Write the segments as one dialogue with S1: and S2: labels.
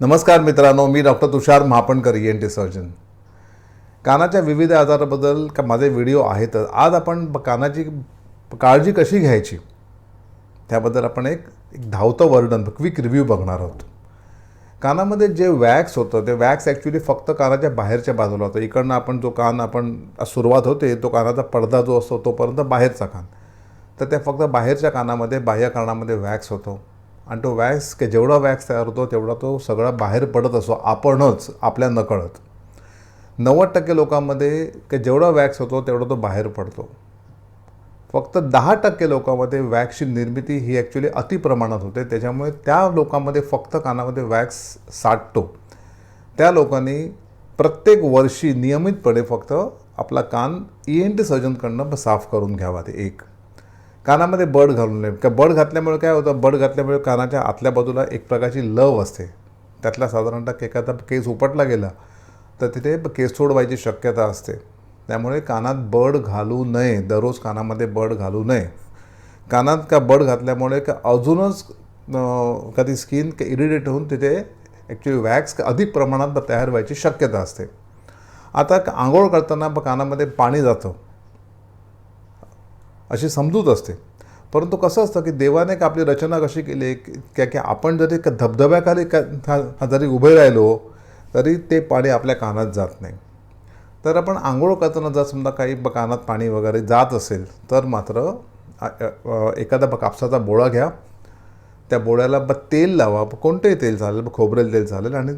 S1: नमस्कार मित्रांनो मी doctor Tushar Mahapankar E N T surgeon कानाच्या विविध आजाराबद्दल का माझे व्हिडिओ आहेतच आज आपण कानाची काळजी कशी घ्यायची त्याबद्दल आपण एक एक धावतं वर्णन क्विक रिव्ह्यू बघणार आहोत. कानामध्ये जे वॅक्स होतं ते वॅक्स ॲक्च्युली फक्त कानाच्या बाहेरच्या बाजूला होतं. इकडनं आपण जो कान आपण सुरुवात होते तो कानाचा पडदा जो असतो तोपर्यंत बाहेरचा कान. तर त्या फक्त बाहेरच्या कानामध्ये बाह्य कानामध्ये वॅक्स होतो. आणि तो वॅक्स के जेवढा वॅक्स तयार होतो तेवढा तो सगळा बाहेर पडत असतो आपणच आपल्या नकळत नव्वद टक्के लोकांमध्ये की जेवढा वॅक्स होतो तेवढा तो बाहेर पडतो. फक्त दहा टक्के लोकांमध्ये वॅक्सची निर्मिती ही ॲक्च्युली अतिप्रमाणात होते. त्याच्यामुळे त्या लोकांमध्ये फक्त कानामध्ये वॅक्स साठतो. त्या लोकांनी प्रत्येक वर्षी नियमितपणे फक्त आपला कान ई एन टी सर्जनकडनं साफ करून घ्यावा ते एक. कानामध्ये बड घालून नये. का बड घातल्यामुळे काय होतं? बड घातल्यामुळे कानाच्या आतल्या बाजूला एक प्रकारची लव असते. त्यातला साधारणतः एखादा केस उपटला गेला तर तिथे केसतोड व्हायची शक्यता असते. त्यामुळे कानात बड घालू नये. दररोज कानामध्ये बड घालू नये. कानात का बड घातल्यामुळे का अजूनच कधी स्किन इरिटेट होऊन तिथे ॲक्च्युली वॅक्स अधिक प्रमाणात तयार व्हायची शक्यता असते. आता आंघोळ करताना कानामध्ये पाणी जातं. अशी समजूत असते. परंतु कसं असतं की देवाने का आपली रचना कशी केली की क्या की आपण जरी का धबधब्याखाली का जरी उभे राहिलो तरी ते पाणी आपल्या कानात जात नाही. तर आपण आंघोळ करताना जर समजा काही कानात पाणी वगैरे जात असेल तर मात्र एखादा कापसाचा बोळा घ्या. त्या बोळ्याला ब तेल लावा. कोणतंही तेल चालेल? खोबरेल तेल चालेल. आणि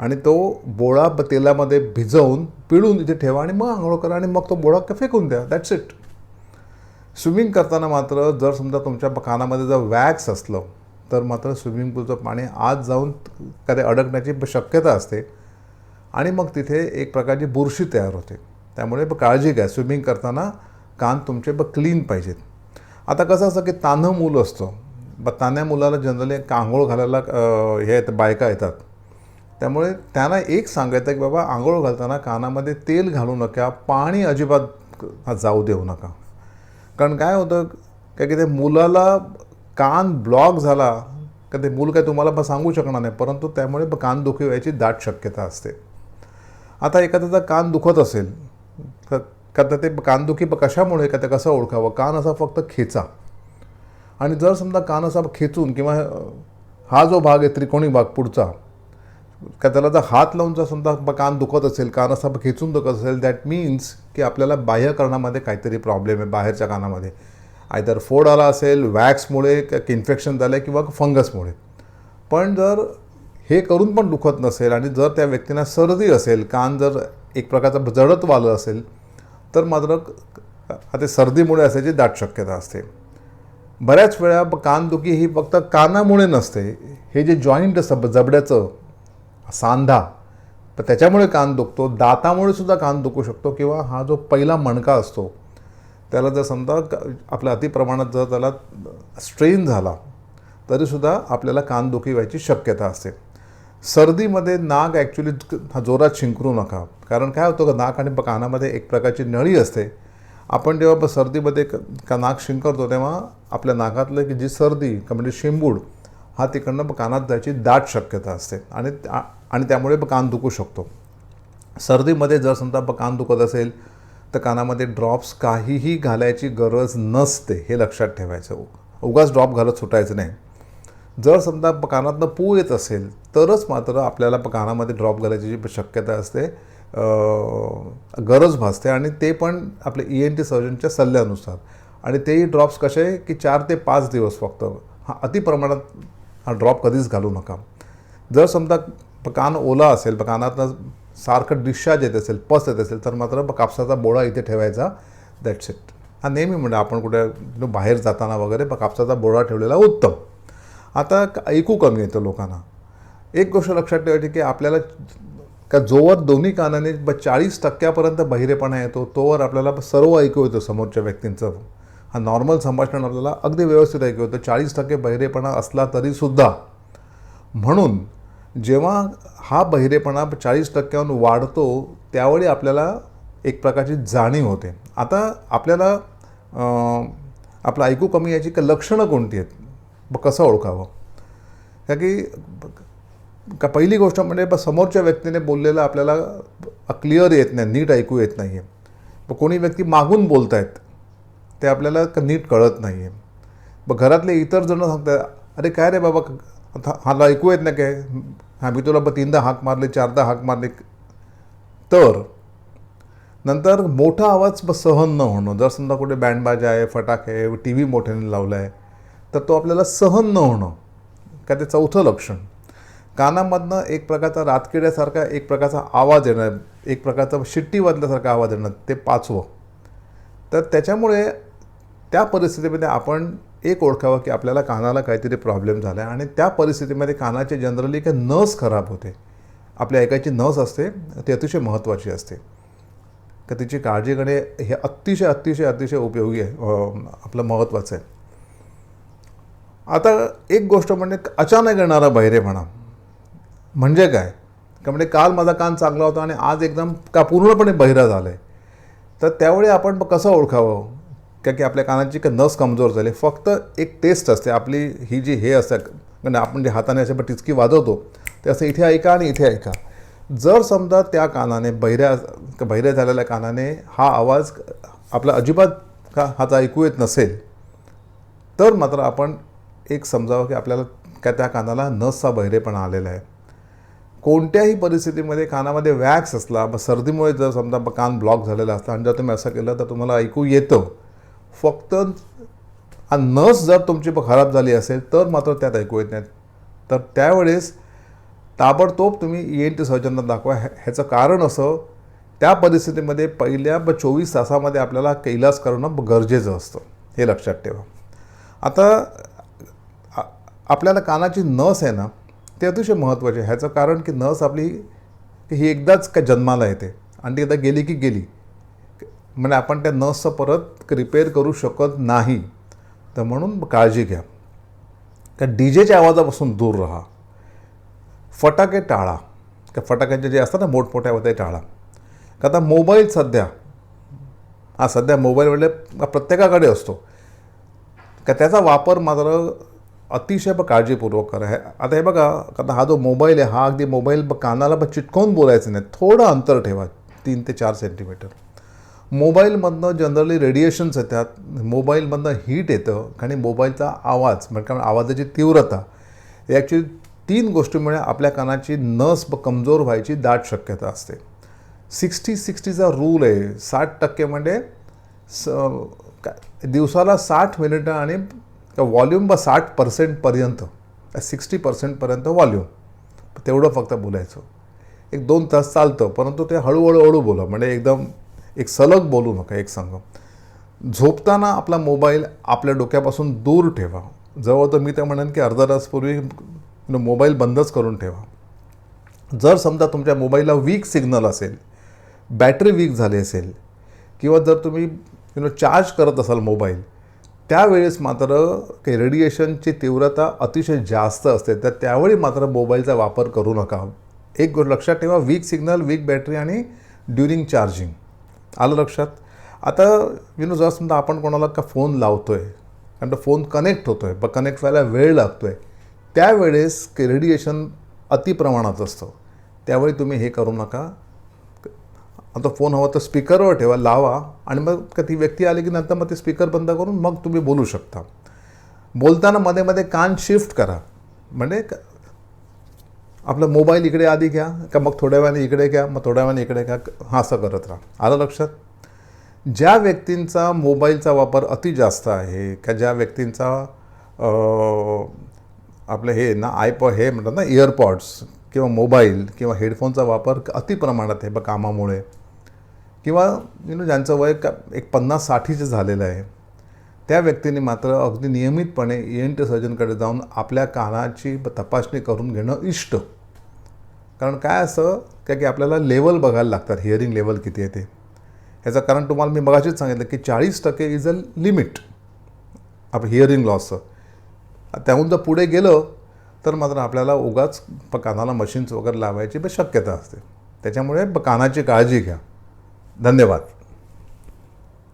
S1: आणि तो बोळा ब तेलामध्ये भिजवून पिळून तिथे ठेवा आणि मग आंघोळ करा आणि मग तो बोळा फेकून द्या. दॅट्स इट स्विमिंग करताना मात्र जर समजा तुमच्या कानामध्ये जर वॅक्स असलं तर मात्र स्विमिंग पूलचं पाणी आत जाऊन कधी अडकण्याची शक्यता असते. आणि मग तिथे एक प्रकारची बुरशी तयार होते. त्यामुळे काळजी घ्या. स्विमिंग करताना कान तुमचे ब क्लीन पाहिजेत. आता कसं असतं की तान्हं मूल असतं. ब तान्ह्या मुलाला जनरली आंघोळ घालायला हे येतं बायका येतात. त्यामुळे त्यांना एक सांगायचं की बाबा आंघोळ घालताना कानामध्ये तेल घालू नका पाणी अजिबात जाऊ देऊ नका. कारण काय होतं काय की ते मुलाला कान ब्लॉक झाला का ते मूल काय तुम्हाला पण सांगू शकणार नाही परंतु त्यामुळे कान दुखी व्हायची दाट शक्यता असते. आता एखाद्याचा कान दुखत असेल तर का तर ते कानदुखी कशामुळे का ते कसं ओळखावं? कान असा फक्त खेचा. आणि जर समजा कान असा खेचून किंवा हा जो भाग आहे त्रिकोणी भाग पुढचा का त्याला जर हात लावून जर समजा कान दुखत असेल कान असा खेचून दुखत असेल दॅट मीन्स की आपल्याला बाह्य कानामध्ये काहीतरी प्रॉब्लेम आहे बाहेरच्या कानामध्ये. आयदर फोड आला असेल वॅक्समुळे इन्फेक्शन झालं आहे किंवा फंगसमुळे पण जर हे करून पण दुखत नसेल आणि जर त्या व्यक्तींना सर्दी असेल कान जर एक प्रकारचं जडत्व आलं असेल तर मात्र ते सर्दीमुळे असायची दाट शक्यता असते. बऱ्याच वेळा कानदुखी ही फक्त कानामुळे नसते. हे जे जॉईंट असतं जबड्याचं सांधा. तर त्याच्यामुळे कान दुखतो. दातामुळे सुद्धा कान दुखू शकतो किंवा हा जो पहिला मणका असतो त्याला जर समजा क- आपल्या अतिप्रमाणात जर त्याला स्ट्रेन झाला तरीसुद्धा आपल्याला कानदुखी व्हायची शक्यता असते. सर्दीमध्ये नाक ॲक्च्युली जोरात शिंकरू नका. कारण काय होतं का नाक आणि कानामध्ये एक प्रकारची नळी असते. आपण जेव्हा सर्दीमध्ये का नाक शिंकरतो तेव्हा आपल्या नाकातलं की जी सर्दी का म्हणजे शिंबूड हा तिकडनं कानात जायची दाट शक्यता असते. आणि त्या- आणि त्यामुळे कान दुखू शकतो. सर्दीमध्ये जर समजा कान दुखत असेल तर कानामध्ये ड्रॉप्स काहीही घालायची गरज नसते हे लक्षात ठेवायचं. उगाच ड्रॉप घालत सुटायचं नाही. जर समजा कानातनं पू येत असेल तरच मात्र आपल्याला कानामध्ये ड्रॉप घालायची जी शक्यता असते गरज भासते आणि ते पण आपले ई एन टी सर्जनच्या सल्ल्यानुसार. आणि तेही ड्रॉप्स कसे की चार ते पाच दिवस फक्त. हा अतिप्रमाणात हा ड्रॉप कधीच घालू नका. जर समजा पकान कान ओला असेल पकानातनं कानातनं सारखं डिस्चार्ज येत असेल पस येत असेल तर मात्र कापसाचा बोळा इथे ठेवायचा. दॅट्स इट हा नेहमी म्हणजे आपण कुठे बाहेर जाताना वगैरे कापसाचा बोळा ठेवलेला उत्तम. आता ऐकू कमी येतं लोकांना. एक गोष्ट लक्षात ठेवायची की आपल्याला का जोवर दोन्ही कानाने ब चाळीस टक्क्यापर्यंत बहिरेपणा येतो तोवर आपल्याला सर्व ऐकू येतो समोरच्या व्यक्तींचं. हा नॉर्मल संभाषण आपल्याला अगदी व्यवस्थित ऐकू येतं. चाळीस टक्के बहिरेपणा असला तरीसुद्धा म्हणून जेव्हा हा बहिरेपणा चाळीस टक्क्याहून वाढतो त्यावेळी आपल्याला एक प्रकारची जाणीव होते. आता आपल्याला आपलं ऐकू कमी याची का लक्षणं कोणती आहेत? ब कसं ओळखावं? का की का पहिली गोष्ट म्हणजे ब- समोरच्या व्यक्तीने बोललेलं आपल्याला क्लिअर येत नाही नीट ऐकू येत नाही आहे मग कोणी व्यक्ती मागून बोलत आहेत ते आपल्याला नीट कळत नाही आहे मग घरातले इतर जण सांगतात अरे काय रे बाबा आता हाला ऐकू येत नाही काय हां मी तुला ब तीनदा हाक मारले चारदा हाक मारले तर नंतर मोठा आवाज ब- सहन न होणं जर समजा कुठे बँडबाजा आहे फटाके आहे टी व्ही मोठ्याने लावला आहे तर तो आपल्याला सहन न होणं का ते चौथं लक्षण कानामधनं एक प्रकारचा रातकिड्यासारखा एक प्रकारचा आवाज येणं एक प्रकारचा शिट्टी वाजल्यासारखा आवाज येणं ते पाचवं. तर त्याच्यामुळे त्या परिस्थितीमध्ये आपण एक ओळखावं की आपल्याला कानाला काहीतरी प्रॉब्लेम झाला आहे आणि त्या परिस्थितीमध्ये कानाचे जनरली काही नस खराब होते. आपल्या ऐकायची नस असते ती अतिशय महत्त्वाची असते. का तिची काळजी घेणे हे अतिशय अतिशय अतिशय उपयोगी आहे आपलं महत्त्वाचं आहे. आता एक गोष्ट म्हणजे अचानक येणारा बहिरेपणा. म्हणजे काय? का म्हणजे काल माझा कान चांगला होता आणि आज एकदम का पूर्णपणे बहिरा झाला आहे तर त्यावेळी आपण कसं ओळखावं? का की आपल्या कानाची का नस कमजोर झाली फक्त एक टेस्ट असते. आपली ही जी हे असतं म्हणजे आपण जे हाताने असे टिचकी वाजवतो ते असं इथे ऐका आणि इथे ऐका. जर समजा त्या कानाने बहिऱ्या बहिऱ्या झालेल्या कानाने हा आवाज आपला अजिबात का हाचा ऐकू येत नसेल तर मात्र आपण एक समजावं की आपल्याला का त्या कानाला नसचा बहिरेपणा आलेला आहे. कोणत्याही परिस्थितीमध्ये कानामध्ये वॅक्स असला सर्दीमुळे जर समजा कान ब्लॉक झालेला असतं आणि जर तुम्ही असं केलं तर तुम्हाला ऐकू येतं. फक्त हा नस जर तुमची खराब झाली असेल तर मात्र त्यात ऐकू येत नाहीत. तर त्यावेळेस ताबडतोब तुम्ही ई एन टी सर्जनला दाखवा. ह्या- ह्याचं कारण असं त्या परिस्थितीमध्ये पहिल्या ब चोवीस तासामध्ये आपल्याला कैलास करणं गरजेचं असतं. हे लक्षात ठेवा. आता आपल्याला कानाची नस आहे ना ते अतिशय महत्त्वाचे आहे. ह्याचं कारण की नस आपली ही एकदाच काय जन्माला येते. आणि ती एकदा गेली की गेली. म्हणजे आपण त्या नसं परत रिपेअर करू शकत नाही. तर म्हणून काळजी घ्या. का डी जेच्या आवाजापासून दूर राहा. फटाके टाळा. का फटाक्यांचे जे असतात ना मोठमोठ्या ते टाळा. का आता मोबाईल सध्या हा सध्या मोबाईल म्हणजे प्रत्येकाकडे असतो. का त्याचा वापर मात्र अतिशय काळजीपूर्वक करा. आता हे बघा आता हा जो मोबाईल आहे हा अगदी मोबाईल कानाला ब चिटकवून बोलायचं नाही. थोडं अंतर ठेवा तीन ते चार सेंटीमीटर मोबाईलमधनं जनरली रेडिएशन्स येतात मोबाईलमधनं हीट येतं आणि मोबाईलचा आवाज म्हणजे कारण आवाजाची तीव्रता हे ॲक्च्युली तीन गोष्टीमुळे आपल्या कानाची नस ब कमजोर व्हायची दाट शक्यता असते. सिक्स्टी सिक्स्टीचा रूल आहे साठ टक्के म्हणजे स दिवसाला साठ मिनिटं आणि वॉल्यूम ब साठ पर्सेंटपर्यंत सिक्स्टी पर्सेंटपर्यंत वॉल्यूम तेवढं फक्त बोलायचं. एक दोन तास चालतं परंतु ते हळूहळू हळू बोला म्हणजे एकदम एक सलग बोलू नका एक संघ झोपताना आपला मोबाईल आपल्या डोक्यापासून दूर ठेवा. जवळ तर मी तर म्हणेन की अर्धा तासपूर्वी म्हणजे मोबाईल बंदच करून ठेवा. जर समजा तुमच्या मोबाईलला वीक सिग्नल असेल बॅटरी वीक झाली असेल किंवा जर तुम्ही यु नो चार्ज करत असाल मोबाईल त्यावेळेस मात्र काही रेडिएशनची तीव्रता अतिशय जास्त असते. तर त्यावेळी मात्र मोबाईलचा वापर करू नका. एक गोष्ट लक्षात ठेवा वीक सिग्नल वीक बॅटरी आणि ड्युरिंग चार्जिंग आलं लक्षात? आता यु जरा जर समजा आपण कोणाला का फोन लावतो आहे कारण तो फोन कनेक्ट होतो आहे पण कनेक्ट व्हायला वेळ लागतो आहे त्यावेळेस रेडिएशन अतिप्रमाणात असतं. त्यावेळी तुम्ही हे करू नका. आता फोन हवा तर स्पीकरवर ठेवा लावा आणि मग का ती व्यक्ती आली की नंतर मग ते स्पीकर बंद करून मग तुम्ही बोलू शकता. बोलताना मध्ये मध्ये कान शिफ्ट करा. म्हणजे आपला मोबाईल इकडे आधी घ्या का मग थोड्या वेळाने इकडे घ्या मग थोड्या वेळाने इकडे घ्या हा असं करत राहा. आलं लक्षात? ज्या व्यक्तींचा मोबाईलचा वापर अति जास्त आहे का ज्या व्यक्तींचा आपलं हे ना आयपॉ हे म्हणतात ना इयरपॉड्स किंवा मोबाईल किंवा हेडफोनचा वापर अति प्रमाणात आहे बघ कामामुळे. किंवा यु नो ज्यांचं वय का एक पन्नास साठीचं झालेलं आहे त्या व्यक्तीने मात्र अगदी नियमितपणे ई एन टी सर्जनकडे जाऊन आपल्या कानाची तपासणी करून घेणं इष्ट. कारण काय असं? काय की आपल्याला लेवल बघायला लागतात. हिअरिंग लेवल किती आहे ते? ह्याचं कारण तुम्हाला मी मगाशीच सांगितलं की चाळीस टक्के इज अ लिमिट आपलं हिअरिंग लॉसचं त्याहून जर पुढे गेलं तर मात्र आपल्याला उगाच प कानाला मशीन्स वगैरे लावायची शक्यता असते. त्याच्यामुळे कानाची काळजी घ्या. धन्यवाद.